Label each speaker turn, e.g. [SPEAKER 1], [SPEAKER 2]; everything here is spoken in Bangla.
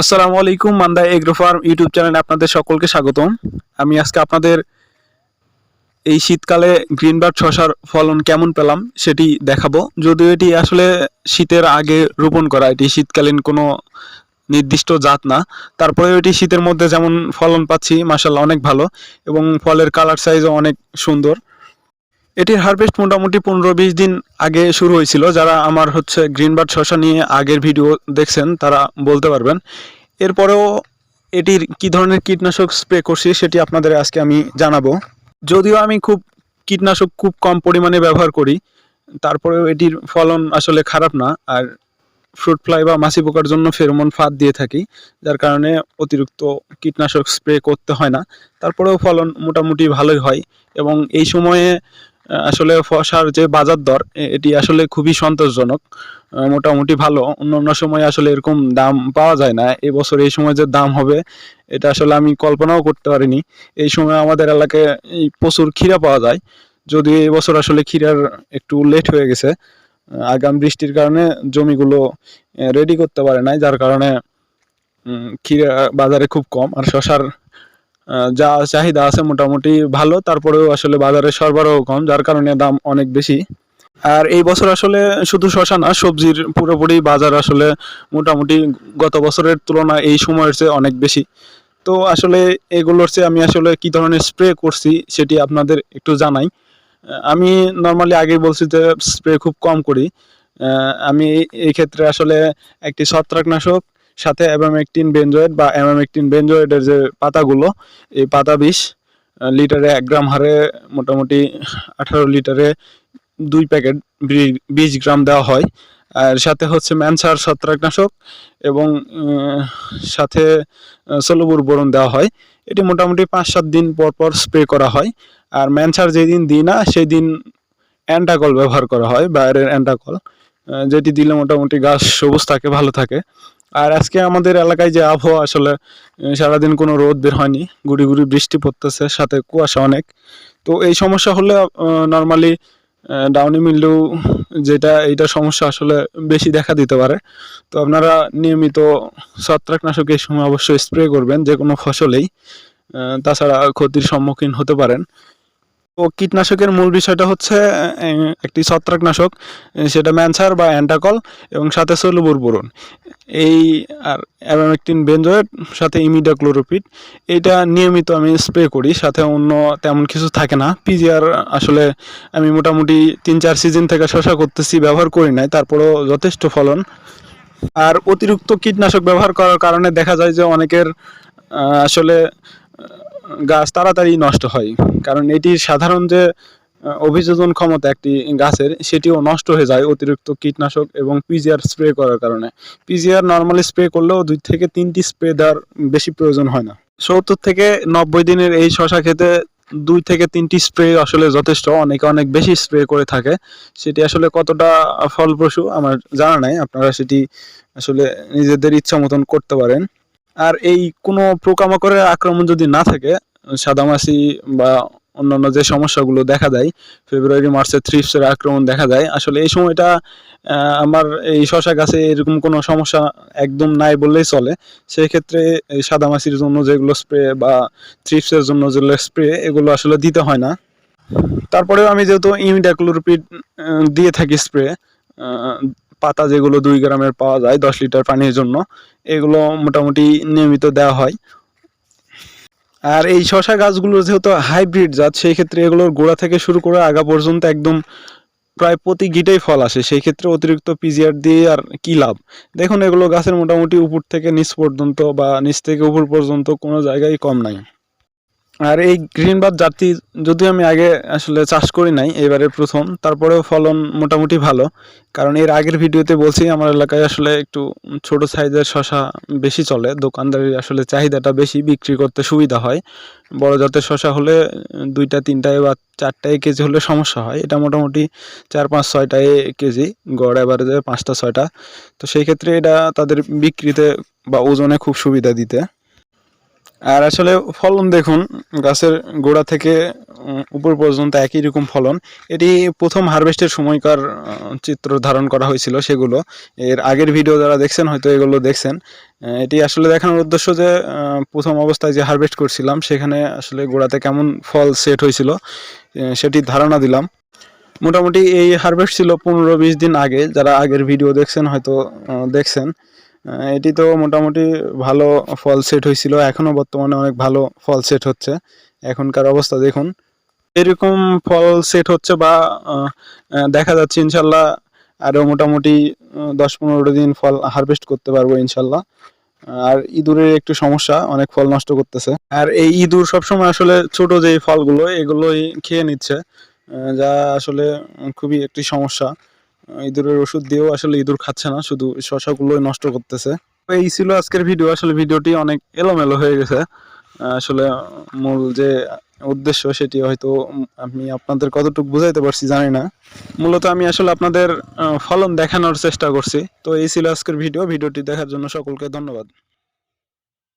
[SPEAKER 1] আসসালামু আলাইকুম, মান্দা এগ্রো ফার্ম ইউটিউব চ্যানেলে আপনাদের সকলকে স্বাগতম। আমি আজকে আপনাদের এই শীতকালে গ্রিনবার্ড শশার ফলন কেমন পেলাম সেটি দেখাবো। যদিও এটি আসলে শীতের আগে রোপণ করা, এটি শীতকালীন কোনো নির্দিষ্ট জাত না। তারপরে এটি শীতের মধ্যে যেমন ফলন পাচ্ছি মাসাল্লাহ অনেক ভালো এবং ফলের কালার সাইজও অনেক সুন্দর। এটির হারভেস্ট মোটামুটি পনেরো বিশ দিন আগে শুরু হয়েছিল। যারা আমার হচ্ছে গ্রিনবার্ড শশা নিয়ে আগের ভিডিও দেখছেন, তারা বলতে পারবেন। এরপরেও এটির কি ধরনের কীটনাশক স্প্রে করছি সেটি আপনাদের আজকে আমি জানাব। যদিও আমি খুব কীটনাশক খুব কম পরিমাণে ব্যবহার করি, তারপরেও এটির ফলন আসলে খারাপ না। আর ফ্রুট ফ্লাই বা মাছি পোকার জন্য ফেরোমন ফাঁদ দিয়ে থাকি, যার কারণে অতিরিক্ত কীটনাশক স্প্রে করতে হয় না। তারপরেও ফলন মোটামুটি ভালোই হয় এবং এই সময়ে আসলে ফসার যে বাজার দর এটি আসলে খুবই সন্তোষজনক মোটামুটি ভালো। অন্য অন্য সময় আসলে এরকম দাম পাওয়া যায় না। এবছর এই সময় যে দাম হবে, এটা আসলে আমি কল্পনাও করতে পারিনি। এই সময় আমাদের এলাকায় প্রচুর ক্ষীরা পাওয়া যায়। যদিও এবছর আসলে ক্ষীরার একটু লেট হয়ে গেছে আগাম বৃষ্টির কারণে জমিগুলো রেডি করতে পারে নাই। যার কারণে ক্ষীরা বাজারে খুব কম। আর শশার যা চাহিদা আছে মোটামুটি ভালো, তারপরেও আসলে বাজারে সরবরাহ কম, যার কারণে দাম অনেক বেশি। আর এই বছর আসলে শুধু শশা না, সবজির পুরোপুরি বাজার আসলে মোটামুটি গত বছরের তুলনায় এই সময়ের চেয়ে অনেক বেশি। তো আসলে এগুলোর চেয়ে আমি আসলে কি ধরনের স্প্রে করছি সেটি আপনাদের একটু জানাই। আমি নর্মালি আগে বলছি যে স্প্রে খুব কম করি। আমি এই- ক্ষেত্রে আসলে একটি ছত্রাকনাশক সাথে অ্যাবামেকটিন বেনজয়েড বা অ্যাবামেকটিন বেনজয়েডের যে পাতাগুলো, এই পাতা বিষ লিটারে এক গ্রাম হারে মোটামুটি আঠারো লিটারে দুই প্যাকেট বিশ গ্রাম দেওয়া হয়। আর সাথে হচ্ছে ম্যানসার ছত্রাকনাশক এবং সাথে সলবুর বোরন দেওয়া হয়। এটি মোটামুটি পাঁচ সাত দিন পর পর স্প্রে করা হয়। আর ম্যানসার যেদিন দিই না সেই দিন অ্যান্টাকল ব্যবহার করা হয়, বাইরের অ্যান্টাকল যেটি দিলে মোটামুটি গাছ সবুজ থাকে, ভালো থাকে। আর আজকে আমাদের এলাকায় যে আবহাওয়া, আসলে সারাদিন কোনো রোদ বের হয়নি, গুড়ি গুড়ি বৃষ্টি পড়তেছে, সাথে কুয়াশা অনেক। তো এই সমস্যা হলে নর্মালি ডাউনি মিল্ডু যেটা, এইটা সমস্যা আসলে বেশি দেখা দিতে পারে। তো আপনারা নিয়মিত ছত্রাকনাশক এই সময় অবশ্যই স্প্রে করবেন যে কোনো ফসলেই তাছাড়া ক্ষতির সম্মুখীন হতে পারেন। তো কীটনাশকের মূল বিষয়টা হচ্ছে একটি ছত্রাকনাশক সেটা ম্যানসার বা অ্যান্টাকল এবং সাথে সলুবুর বোরন। এই আর অ্যাবামেকটিন বেনজয়েড সাথে ইমিডাক্লোরোপিড এইটা নিয়মিত আমি স্প্রে করি, সাথে অন্য তেমন কিছু থাকে না। পিজিআর আসলে আমি মোটামুটি তিন চার সিজন থেকে শশা করতেছি, ব্যবহার করি নাই, তারপরেও যথেষ্ট ফলন। আর অতিরিক্ত কীটনাশক ব্যবহার করার কারণে দেখা যায় যে অনেকের আসলে গাছ তাড়াতাড়ি নষ্ট হয়। কারণ এটির সাধারণ যে অভিযোজন ক্ষমতা একটি গাছের, সেটিও নষ্ট হয়ে যায় অতিরিক্ত কীটনাশক এবং পিজিআর স্প্রে করার কারণে। পিজিআর নর্মালি স্প্রে করলেও দুই থেকে তিনটি স্প্রে দেওয়ার বেশি প্রয়োজন হয় না। সত্তর থেকে নব্বই দিনের এই শশা খেতে দুই থেকে তিনটি স্প্রে আসলে যথেষ্ট, অনেকে অনেক বেশি স্প্রে করে থাকে। সেটি আসলে কতটা ফলপ্রসূ আমার জানা নাই, আপনারা সেটি আসলে নিজেদের ইচ্ছা মতন করতে পারেন। আর এই কোনো পোকামাকড়ের আক্রমণ যদি না থাকে, সাদামাছি বা অন্যান্য যে সমস্যাগুলো দেখা দেয়, ফেব্রুয়ারি, মার্চে থ্রিপসের আক্রমণ দেখা যায় আসলে এই সময়টা আমার এই শশা গাছে এরকম কোনো সমস্যা একদম নাই বললেই চলে। সেই ক্ষেত্রে এই সাদামাছির জন্য যেগুলো স্প্রে বা থ্রিপসের জন্য যেগুলো স্প্রে এগুলো আসলে দিতে হয় না। তারপরেও আমি যেহেতু ইমিডাক্লোরোপিড দিয়ে থাকি স্প্রে পাতা যেগুলো দুই গ্রামের পাওয়া যায়, দশ লিটার পানির জন্য, এগুলো মোটামুটি নিয়মিত দেওয়া হয়। আর এই শশা গাছগুলো যেহেতু হাইব্রিড জাত, সেই ক্ষেত্রে এগুলোর গোড়া থেকে শুরু করে আগা পর্যন্ত একদম প্রায় প্রতি গিটেই ফল আসে। সেই ক্ষেত্রে অতিরিক্ত পিজিআর দিয়ে আর কি লাভ? দেখুন, এগুলো গাছের মোটামুটি উপর থেকে নিচ পর্যন্ত বা নিচ থেকে উপর পর্যন্ত কোনো জায়গায় কম নাই। আর এই গ্রিন বাদ জাতি যদিও আমি আগে আসলে চাষ করি নাই এবারে প্রথম, তারপরেও ফলন মোটামুটি ভালো। কারণ এর আগের ভিডিওতে বলছি, আমার এলাকায় আসলে একটু ছোট সাইজের শশা বেশি চলে। দোকানদারের আসলে চাহিদাটা বেশি, বিক্রি করতে সুবিধা হয়। বড় জাতের শশা হলে দুইটা, তিনটায় বা চারটায় কেজি হলে সমস্যা হয়। এটা মোটামুটি চার, পাঁচ, ছয়টায় কেজি, গড় এভারেজে পাঁচটা, ছয়টা। তো সেই ক্ষেত্রে এটা তাদের বিক্রিতে বা ওজনে খুব সুবিধা দিতে। আর আসলে ফলন দেখুন, গাছের গোড়া থেকে উপর পর্যন্ত একই রকম ফলন। এটি প্রথম হারভেস্টের সময়কার চিত্র ধারণ করা হয়েছিল সেগুলো। এর আগের ভিডিও যারা দেখছেন, হয়তো এগুলো দেখছেন। এটি আসলে দেখানোর উদ্দেশ্য যে প্রথম অবস্থায় যে হারভেস্ট করছিলাম, সেখানে আসলে গোড়াতে কেমন ফল সেট হয়েছিল সেটির ধারণা দিলাম। মোটামুটি এই হারভেস্ট ছিল পনেরো বিশ দিন আগে। যারা আগের ভিডিও দেখছেন, হয়তো দেখছেন। এটি তো মোটামুটি ভালো ফল সেট হয়েছিল। এখনও বর্তমানে অনেক ভালো ফল সেট হচ্ছে। এখনকার অবস্থা দেখুন। এরকম ফল সেট হচ্ছে বা দেখা যাচ্ছে ইনশাল্লাহ আরও মোটামুটি দশ পনেরো দিন ফল হারভেস্ট করতে পারব ইনশাল্লাহ। আর ইঁদুরের একটু সমস্যা, অনেক ফল নষ্ট করতেছে। আর এই ইঁদুর সবসময় আসলে ছোট যে ফলগুলো, এগুলোই খেয়ে নিচ্ছে যা আসলে খুবই একটি সমস্যা। ইঁদুরের ওষুধ দিয়েও আসলে ইঁদুর খাচ্ছে না, শুধু শশাগুলোই নষ্ট করতেছে। এই ছিল আজকের ভিডিও আসলে ভিডিওটি অনেক এলোমেলো হয়ে গেছে। আসলে মূল যে উদ্দেশ্য সেটি হয়তো আমি আপনাদের কতটুকু বুঝাইতে পারছি জানি না। মূলত আমি আসলে আপনাদের ফলন দেখানোর চেষ্টা করছি। তো এই ছিল আজকের ভিডিও ভিডিওটি দেখার জন্য সকলকে ধন্যবাদ।